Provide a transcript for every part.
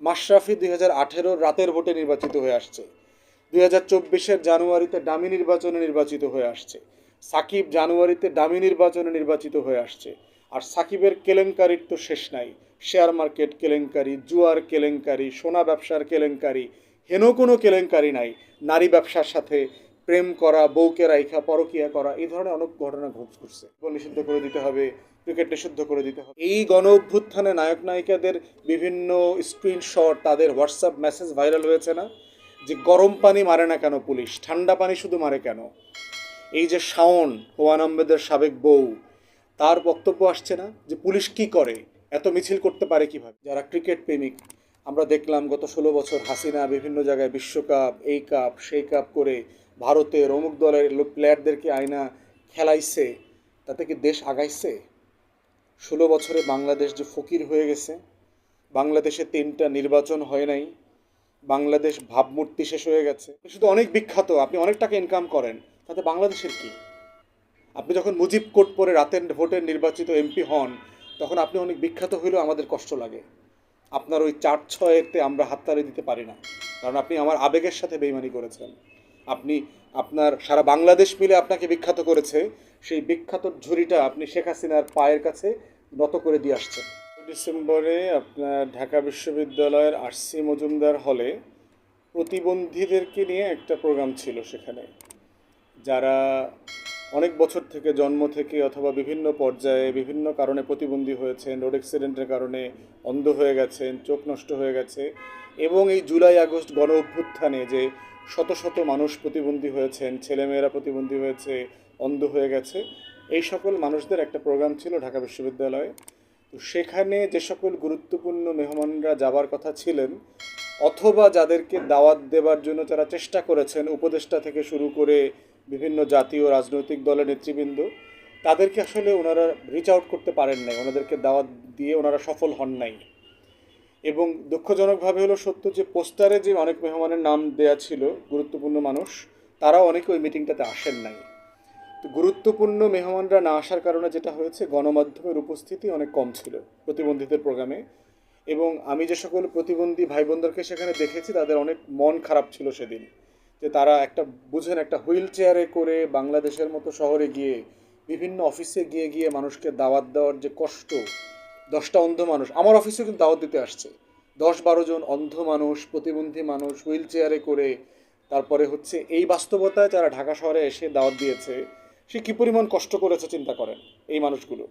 মাশরাফি দুই হাজার রাতের ভোটে নির্বাচিত হয়ে আসছে। দুই হাজার চব্বিশের জানুয়ারিতে ডামি নির্বাচনে নির্বাচিত হয়ে আসছে। সাকিব জানুয়ারিতে ডামি নির্বাচনে নির্বাচিত হয়ে আসছে। আর সাকিবের কেলেঙ্কারির তো শেষ নাই। শেয়ার মার্কেট কেলেঙ্কারি, জুয়ার কেলেঙ্কারি, সোনা ব্যবসার কেলেঙ্কারি, হেন কোনো কেলেঙ্কারি নাই। নারী ব্যবসার সাথে প্রেম করা, বউকে রাইখা, পরকিয়া করা, এই ধরনের অনেক ঘটনা ঘট ঘটছে। নিষিদ্ধ করে দিতে হবে ক্রিকেট নিষিদ্ধ করে দিতে হবে। এই গণ অভ্যুত্থানে নায়ক নায়িকাদের বিভিন্ন স্ক্রিনশট তাদের হোয়াটসঅ্যাপ মেসেজ ভাইরাল হয়েছে না? যে গরম পানি মারে না কেন পুলিশ? ঠান্ডা পানি শুধু মারে কেন? এই যে শাওন হোয়ান আহমেদের সাবেক বউ, তার বক্তব্য আসছে না? যে পুলিশ কি করে? এত মিছিল করতে পারে কীভাবে? যারা ক্রিকেট প্রেমিক, আমরা দেখলাম গত ষোলো বছর হাসিনা বিভিন্ন জায়গায় বিশ্বকাপ, এই কাপ, সেই কাপ করে ভারতের অমুক দলের প্লেয়ারদেরকে আয়না খেলাইছে। তাতে কি দেশ আগাইছে? ষোলো বছরে বাংলাদেশ যে ফকির হয়ে গেছে, বাংলাদেশে তিনটা নির্বাচন হয় নাই, বাংলাদেশ ভাবমূর্তি শেষ হয়ে গেছে। শুধু অনেক বিখ্যাত, আপনি অনেক টাকা ইনকাম করেন, তাতে বাংলাদেশের কি? আপনি যখন মুজিব কোট পরে রাতের ভোটের নির্বাচিত এমপি হন, তখন আপনি অনেক বিখ্যাত হইলেও আমাদের কষ্ট লাগে। আপনার ওই চার ছয়েতে আমরা হাততালি দিতে পারি না, কারণ আপনি আমার আবেগের সাথে বেইমানি করেছেন। আপনি আপনার সারা বাংলাদেশ মিলে আপনাকে বিখ্যাত করেছে, সেই বিখ্যাত ঝুড়িটা আপনি শেখ হাসিনার পায়ের কাছে নত করে দিয়ে আসছেন। ডিসেম্বরে আপনার ঢাকা বিশ্ববিদ্যালয়ের আরসি মজুমদার হলে প্রতিবন্ধীদেরকে নিয়ে একটা প্রোগ্রাম ছিল সেখানে। যারা অনেক বছর থেকে জন্ম থেকে অথবা বিভিন্ন পর্যায়ে বিভিন্ন কারণে প্রতিবন্ধী হয়েছেন, রোড অ্যাক্সিডেন্টের কারণে অন্ধ হয়ে গেছেন, চোখ নষ্ট হয়ে গেছে এবং এই জুলাই আগস্ট গণ অভ্যুত্থানে যে শত শত মানুষ প্রতিবন্ধী হয়েছেন, ছেলেমেয়েরা প্রতিবন্ধী হয়েছে, অন্ধ হয়ে গেছে। এই সকল মানুষদের একটা প্রোগ্রাম ছিল ঢাকা বিশ্ববিদ্যালয়ে। তো সেখানে যে সকল গুরুত্বপূর্ণ মেহমানরা যাবার কথা ছিলেন, অথবা যাদেরকে দাওয়াত দেবার জন্য তারা চেষ্টা করেছেন, উপদেষ্টা থেকে শুরু করে বিভিন্ন জাতীয় রাজনৈতিক দলের নেতৃবৃন্দ, তাদেরকে আসলে ওনারা রিচ আউট করতে পারেন নাই। ওনাদেরকে দাওয়াত দিয়ে ওনারা সফল হন নাই। এবং দুঃখজনকভাবে হলো সত্য যে পোস্টারে যে অনেক মেহমানের নাম দেয়া ছিল, গুরুত্বপূর্ণ মানুষ, তারাও অনেকে ওই মিটিংটাতে আসেন নাই। তো গুরুত্বপূর্ণ মেহমানরা না আসার কারণে যেটা হয়েছে, গণমাধ্যমের উপস্থিতি অনেক কম ছিল প্রতিবন্ধীদের প্রোগ্রামে। এবং আমি যে সকল প্রতিবন্ধী ভাই বোনদেরকে সেখানে দেখেছি, তাদের অনেক মন খারাপ ছিল সেদিন। যে তারা একটা, বুঝেন, একটা হুইল চেয়ারে করে বাংলাদেশের মতো শহরে গিয়ে, বিভিন্ন অফিসে গিয়ে গিয়ে মানুষকে দাওয়াত দেওয়ার যে কষ্ট দশটা অন্ধ মানুষ। আমার অফিসেও কিন্তু দাওয়াত দিতে আসছে। দশ বারো জন অন্ধ মানুষ, প্রতিবন্ধী মানুষ, হুইল চেয়ারে করে তারপরে হচ্ছে এই বাস্তবতায় যারা ঢাকা শহরে এসে দাওয়াত দিয়েছে, সে কী পরিমাণ কষ্ট করেছে চিন্তা করেন এই মানুষগুলো?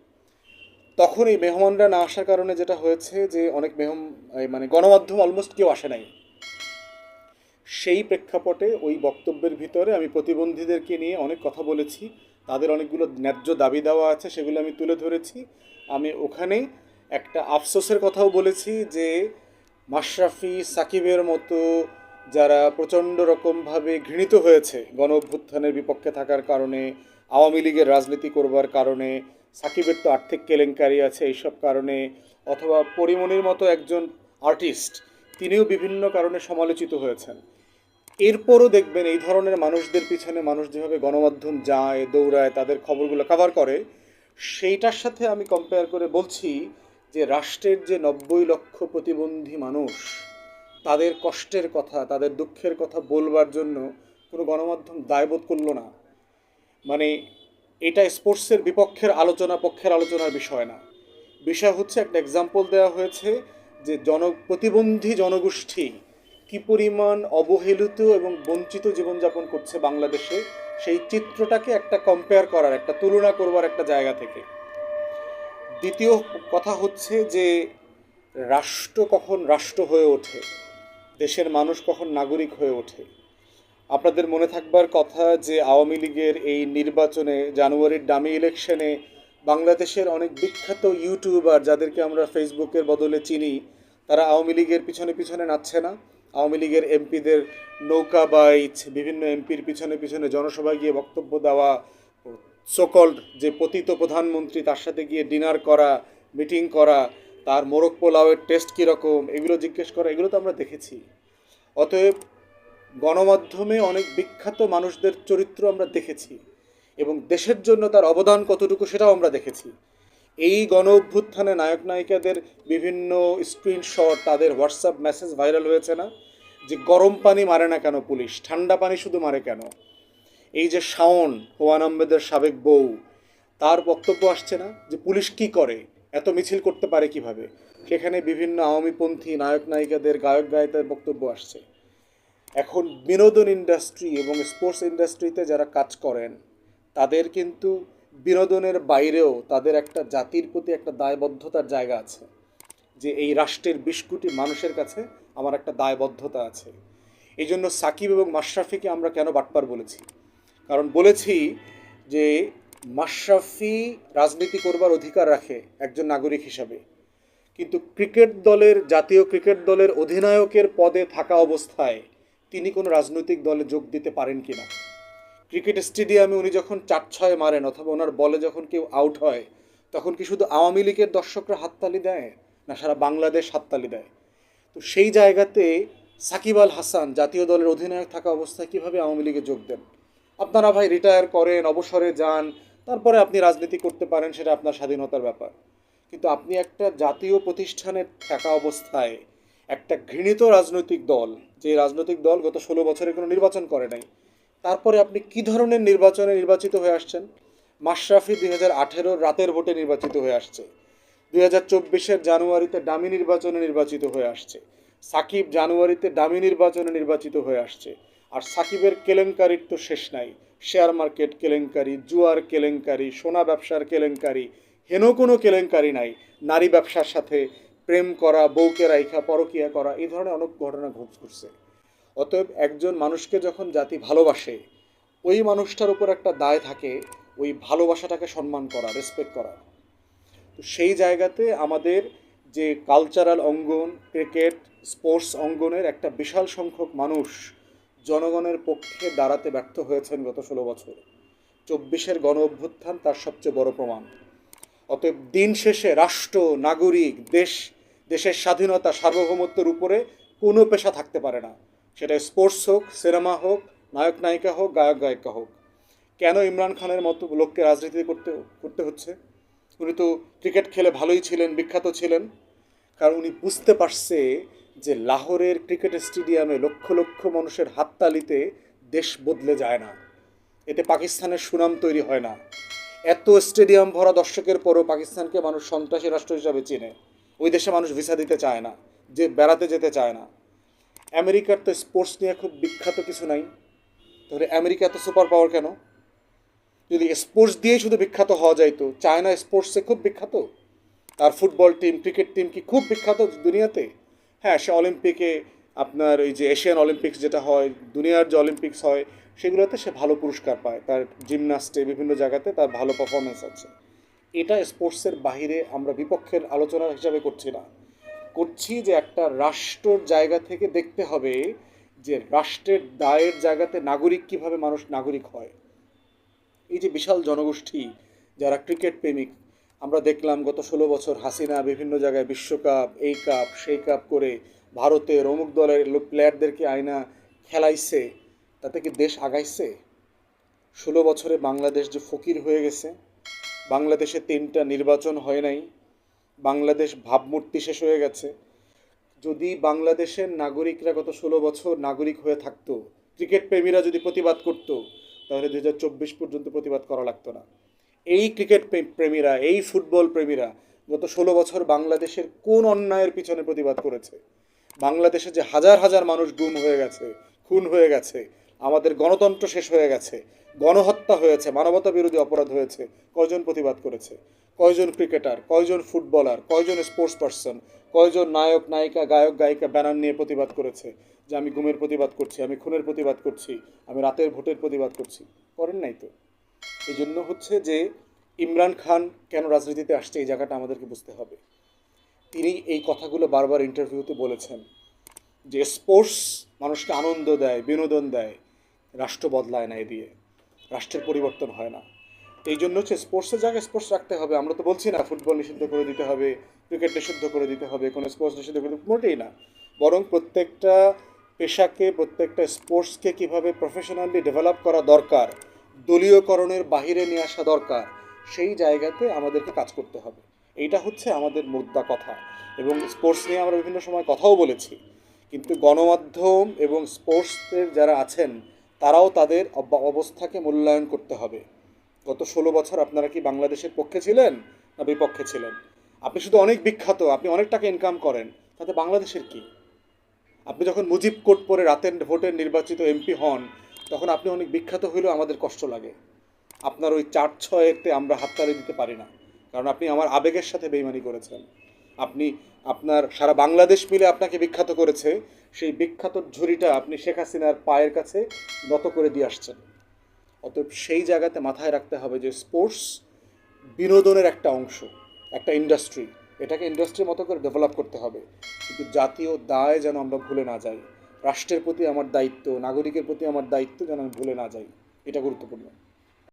তখন এই মেহমানরা না আসার কারণে যেটা হয়েছে যে অনেক মেহম মানে গণমাধ্যম অলমোস্ট কেউ আসে নাই। সেই প্রেক্ষাপটে ওই বক্তব্যের ভিতরে আমি প্রতিবন্ধীদেরকে নিয়ে অনেক কথা বলেছি। তাদের অনেকগুলো ন্যায্য দাবি দেওয়া আছে, সেগুলো আমি তুলে ধরেছি। আমি ওখানে একটা আফসোসের কথাও বলেছি যে মাশরাফি, সাকিবের মতো যারা প্রচণ্ড রকমভাবে ঘৃণিত হয়েছে গণ অভ্যুত্থানের বিপক্ষে থাকার কারণে, আওয়ামী লীগের রাজনীতি করবার কারণে, সাকিবের তো আর্থিক কেলেঙ্কারি আছে এইসব কারণে, অথবা পরিমণির মতো একজন আর্টিস্ট, তিনিও বিভিন্ন কারণে সমালোচিত হয়েছেন। এরপরও দেখবেন এই ধরনের মানুষদের পিছনে মানুষ যেভাবে গণমাধ্যম যায়, দৌড়ায়, তাদের খবরগুলো কভার করে, সেইটার সাথে আমি কম্পেয়ার করে বলছি যে রাষ্ট্রের যে নব্বই লক্ষ প্রতিবন্ধী মানুষ, তাদের কষ্টের কথা, তাদের দুঃখের কথা বলবার জন্য কোনো গণমাধ্যম দায়বোধ করল না। মানে এটা স্পোর্টসের বিপক্ষের আলোচনা, পক্ষের আলোচনার বিষয় না। বিষয় হচ্ছে একটা এক্সাম্পল দেওয়া হয়েছে যে জন, প্রতিবন্ধী জনগোষ্ঠী কি পরিমাণ অবহেলিত এবং বঞ্চিত জীবনযাপন করছে বাংলাদেশে, সেই চিত্রটাকে একটা কম্পেয়ার করার, একটা তুলনা করবার একটা জায়গা থেকে। দ্বিতীয় কথা হচ্ছে যে রাষ্ট্র কখন রাষ্ট্র হয়ে ওঠে, দেশের মানুষ কখন নাগরিক হয়ে ওঠে। আপনাদের মনে থাকবার কথা যে আওয়ামী লীগের এই নির্বাচনে জানুয়ারির ডামি ইলেকশনে বাংলাদেশের অনেক বিখ্যাত ইউটিউবার যাদেরকে আমরা ফেসবুকের বদলে চিনি, তারা আওয়ামী লীগের পিছনে পিছনে নাচছে না। আওয়ামী লীগের এমপিদের নৌকা বাইচ, বিভিন্ন এমপির পিছনে পিছনে জনসভায় গিয়ে বক্তব্য দেওয়া সকল যে পতিত প্রধানমন্ত্রী, তার সাথে গিয়ে ডিনার করা মিটিং করা, তার মোরগ পোলাওয়ের টেস্ট কীরকম, এগুলো জিজ্ঞেস করা, এগুলো তো আমরা দেখেছি। অতএব গণমাধ্যমে অনেক বিখ্যাত মানুষদের চরিত্র আমরা দেখেছি এবং দেশের জন্য তার অবদান কতটুকু সেটাও আমরা দেখেছি। এই গণ অভ্যুত্থানে নায়ক নায়িকাদের বিভিন্ন স্ক্রিনশট তাদের হোয়াটসঅ্যাপ মেসেজ ভাইরাল হয়েছে না? যে গরম পানি মারে না কেন পুলিশ? ঠান্ডা পানি শুধু মারে কেন? এই যে শাওন হোয়ান আহমেদের সাবেক বউ, তার বক্তব্য আসছে না যে পুলিশ কি করে, এত মিছিল করতে পারে কীভাবে? সেখানে বিভিন্ন আওয়ামীপন্থী নায়ক নায়িকাদের, গায়ক গায়িকাদের বক্তব্য আসছে। এখন বিনোদন ইন্ডাস্ট্রি এবং স্পোর্টস ইন্ডাস্ট্রিতে যারা কাজ করেন, তাদের কিন্তু বিনোদনের বাইরেও তাদের একটা জাতির প্রতি একটা দায়বদ্ধতার জায়গা আছে। যে এই রাষ্ট্রের বিশ কোটি মানুষের কাছে আমার একটা দায়বদ্ধতা আছে। এই জন্য সাকিব এবং মাশরাফিকে আমরা কেন বাটপার বলেছি? কারণ বলেছি যে মাশরাফি রাজনীতি করবার অধিকার রাখে একজন নাগরিক হিসাবে। কিন্তু ক্রিকেট দলের, জাতীয় ক্রিকেট দলের অধিনায়কের পদে থাকা অবস্থায় তিনি কোনো রাজনৈতিক দলে যোগ দিতে পারেন কি না? ক্রিকেট স্টেডিয়ামে উনি যখন চার ছয় মারেন অথবা ওনার বলে যখন কেউ আউট হয়, তখন কি শুধু আওয়ামী লীগের দর্শকরা হাততালি দেয় না সারা বাংলাদেশ হাততালি দেয়? তো সেই জায়গাতে সাকিব আল হাসান জাতীয় দলের অধিনায়ক থাকা অবস্থায় কীভাবে আওয়ামী লীগে যোগ দেন? আপনারা ভাই রিটায়ার করেন, অবসরে যান, তারপরে আপনি রাজনীতি করতে পারেন, সেটা আপনার স্বাধীনতার ব্যাপার। কিন্তু আপনি একটা জাতীয় প্রতিষ্ঠানে থাকা অবস্থায় একটা ঘৃণিত রাজনৈতিক দল, যে রাজনৈতিক দল গত ষোলো বছরে কোনো নির্বাচন করে নাই, তারপরে আপনি কি ধরনের নির্বাচনে নির্বাচিত হয়ে আসছেন? মাশরাফি দুই হাজার আঠেরোর রাতের ভোটে নির্বাচিত হয়ে আসছে। দুই হাজার চব্বিশের জানুয়ারিতে ডামি নির্বাচনে নির্বাচিত হয়ে আসছে। সাকিব জানুয়ারিতে ডামি নির্বাচনে নির্বাচিত হয়ে আসছে। আর সাকিবের কেলেঙ্কারির তো শেষ নাই। শেয়ার মার্কেট কেলেঙ্কারি, জুয়ার কেলেঙ্কারি, সোনা ব্যবসার কেলেঙ্কারি হেন কোনো কেলেঙ্কারি নাই। নারী ব্যবসার সাথে প্রেম করা, বউকে রাইখা, পরকিয়া করা, এই ধরনের অনেক ঘটনা ঘট ঘটছে। অতএব একজন মানুষকে যখন জাতি ভালোবাসে, ওই মানুষটার উপর একটা দায় থাকে, ওই ভালোবাসাটাকে সম্মান করা রেসপেক্ট করা। তো সেই জায়গাতে আমাদের যে কালচারাল অঙ্গন ক্রিকেট স্পোর্টস অঙ্গনের একটা বিশাল সংখ্যক মানুষ জনগণের পক্ষে দাঁড়াতে ব্যর্থ হয়েছেন গত ষোলো বছর। চব্বিশের গণ অভ্যুত্থান তার সবচেয়ে বড় প্রমাণ। অতএব দিন শেষে রাষ্ট্র, নাগরিক, দেশ, দেশের স্বাধীনতা, সার্বভৌমত্বের উপরে কোনো পেশা থাকতে পারে না। সেটা স্পোর্টস হোক, সিনেমা হোক, নায়ক, নায়িকা হোক, গায়ক, গায়িকা হোক। কেন ইমরান খানের মতো লোককে রাজনীতি করতে করতে হচ্ছে? উনি তো ক্রিকেট খেলে ভালোই ছিলেন, বিখ্যাত ছিলেন। কারণ উনি বুঝতে পারছে যে লাহোরের ক্রিকেট স্টেডিয়ামে লক্ষ লক্ষ মানুষের হাততালিতে দেশ বদলে যায় না। এতে পাকিস্তানের সুনাম তৈরি হয় না। এত স্টেডিয়াম ভরা দর্শকের পরও পাকিস্তানকে মানুষ সন্ত্রাসী রাষ্ট্র হিসাবে চেনে। ওই দেশে মানুষ ভিসা দিতে চায় না, যে বেড়াতে যেতে চায় না। আমেরিকার তো স্পোর্টস নিয়ে খুব বিখ্যাত কিছু নাই। তাহলে আমেরিকা এত সুপার পাওয়ার কেন? যদি স্পোর্টস দিয়েই শুধু বিখ্যাত হওয়া যাইতো চায়না স্পোর্টসে খুব বিখ্যাত? তার ফুটবল টিম ক্রিকেট টিম কি খুব বিখ্যাত দুনিয়াতে? হ্যাঁ সে অলিম্পিকে আপনার ওই যে এশিয়ান অলিম্পিক্স যেটা হয়, দুনিয়ার যে অলিম্পিক্স হয়, সেগুলোতে সে ভালো পুরস্কার পায়। তার জিমনাস্টে বিভিন্ন জায়গাতে তার ভালো পারফরমেন্স আছে। এটা স্পোর্টসের বাহিরে আমরা বিপক্ষের আলোচনা হিসাবে করছি না। করছি যে একটা রাষ্ট্রর জায়গা থেকে দেখতে হবে যে রাষ্ট্রের দায়ের জায়গাতে নাগরিক কীভাবে মানুষ নাগরিক হয়। এই যে বিশাল জনগোষ্ঠী, যারা ক্রিকেট প্রেমিক আমরা দেখলাম গত ষোলো বছর হাসিনা বিভিন্ন জায়গায় বিশ্বকাপ, এই কাপ, সেই কাপ করে ভারতের অমুক দলের প্লেয়ারদেরকে আয়না খেলাইছে। তাতে কি দেশ আগাইছে? ষোলো বছরে বাংলাদেশ যে ফকির হয়ে গেছে, বাংলাদেশে তিনটা নির্বাচন হয় নাই, বাংলাদেশ ভাবমূর্তি শেষ হয়ে গেছে। যদি বাংলাদেশের নাগরিকরা গত ষোলো বছর নাগরিক হয়ে থাকতো, ক্রিকেট প্রেমীরা যদি প্রতিবাদ করতো, তাহলে দু হাজার চব্বিশ পর্যন্ত প্রতিবাদ করা লাগতো না। এই ক্রিকেট প্রে- প্রেমীরা, এই ফুটবল প্রেমীরা গত ষোলো বছর বাংলাদেশের কোন অন্যায়ের পিছনে প্রতিবাদ করেছে? বাংলাদেশে যে হাজার হাজার মানুষ গুম হয়ে গেছে, খুন হয়ে গেছে, আমাদের গণতন্ত্র শেষ হয়ে গেছে, গণহত্যা হয়েছে, মানবতা বিরোধী অপরাধ হয়েছে, কয়জন প্রতিবাদ করেছে? কয়জন ক্রিকেটার, কয়জন ফুটবলার, কয়জন স্পোর্টস পার্সন কয়জন নায়ক, নায়িকা, গায়ক, গায়িকা ব্যানার নিয়ে প্রতিবাদ করেছে? যে আমি ঘুমের প্রতিবাদ করছি, আমি খুনের প্রতিবাদ করছি, আমি রাতের ভোটের প্রতিবাদ করছি। করেন নাই তো? এই জন্য হচ্ছে যে ইমরান খান কেন রাজনীতিতে আসছে এই জায়গাটা আমাদেরকে বুঝতে হবে। তিনি এই কথাগুলো বারবার ইন্টারভিউতে বলেছেন যে স্পোর্টস মানুষকে আনন্দ দেয়, বিনোদন দেয়, রাষ্ট্র বদলায় না এ দিয়ে, রাষ্ট্রের পরিবর্তন হয় না। এই জন্য হচ্ছে স্পোর্টসের জায়গায় স্পোর্টস রাখতে হবে। আমরা তো বলছি না ফুটবল নিষিদ্ধ করে দিতে হবে ক্রিকেট নিষিদ্ধ করে দিতে হবে, কোনো স্পোর্টস নিষিদ্ধ করে মোটেই না। বরং প্রত্যেকটা পেশাকে, প্রত্যেকটা স্পোর্টসকে কীভাবে প্রফেশনালি ডেভেলপ করা দরকার দলীয়করণের বাহিরে নিয়ে আসা দরকার, সেই জায়গাতে আমাদেরকে কাজ করতে হবে। এইটা হচ্ছে আমাদের মুদ্রা কথা। এবং স্পোর্টস নিয়ে আমরা বিভিন্ন সময় কথাও বলেছি। কিন্তু গণমাধ্যম এবং স্পোর্টসের যারা আছেন, তারাও তাদের অব- অবস্থাকে মূল্যায়ন করতে হবে। গত ষোলো বছর আপনারা কি বাংলাদেশের পক্ষে ছিলেন না বিপক্ষে ছিলেন? আপনি শুধু অনেক বিখ্যাত, আপনি অনেক টাকা ইনকাম করেন, তাতে বাংলাদেশের কি? আপনি যখন মুজিব কোট পরে রাতের ভোটের নির্বাচিত এমপি হন তখন আপনি অনেক বিখ্যাত হইলেও আমাদের কষ্ট লাগে। আপনার ওই চার ছয়েতে আমরা হাততালি দিতে পারি না। কারণ আপনি আমার আবেগের সাথে বেইমানি করেছেন। আপনি, আপনার সারা বাংলাদেশ মিলে আপনাকে বিখ্যাত করেছে। সেই বিখ্যাত ঝুড়িটা আপনি শেখ হাসিনার পায়ের কাছে নত করে দিয়ে আসছেন। অতএব সেই জায়গাতে মাথায় রাখতে হবে যে স্পোর্টস বিনোদনের একটা অংশ, একটা ইন্ডাস্ট্রি। এটাকে ইন্ডাস্ট্রির মতো করে ডেভেলপ করতে হবে। কিন্তু জাতীয় দায় যেন আমরা ভুলে না যাই। রাষ্ট্রের প্রতি আমার দায়িত্ব, নাগরিকের প্রতি আমার দায়িত্ব যেন আমি ভুলে না যাই। এটা গুরুত্বপূর্ণ।